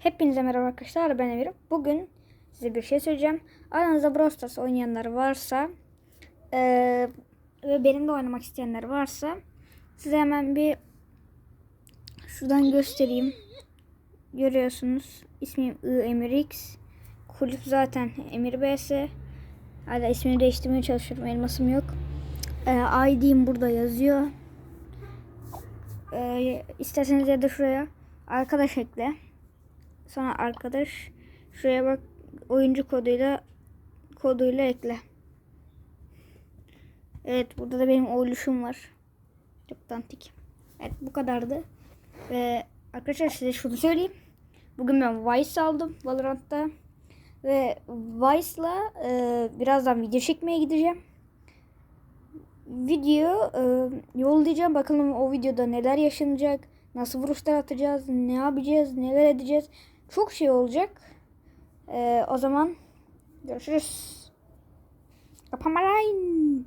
Hepinize merhaba arkadaşlar ben Emir. Bugün size bir şey söyleyeceğim. Aranızda Brawl Stars oynayanlar varsa eee, ve benimle oynamak isteyenler varsa size hemen bir şuradan göstereyim. Görüyorsunuz ismim I Emir X. Kulüp zaten Emir BS. Hala ismini değiştirmeye çalışıyorum. Elmasım yok. Eee ID'm burada yazıyor. Eee isterseniz ya da şuraya arkadaş ekle. Sonra arkadaş şuraya bak oyuncu koduyla koduyla ekle. Evet burada da benim oluşum var. Çok dantik. Evet bu kadardı. Ve arkadaşlar size şunu söyleyeyim. Bugün ben Vice aldım Valorant'ta. Ve Vice'la e, birazdan video çekmeye gideceğim. Video e, yollayacağım. Bakalım o videoda neler yaşanacak. Nasıl vuruşlar atacağız. Ne yapacağız. Neler edeceğiz. Çok şey olacak. E, o zaman görüşürüz. Kapamayın.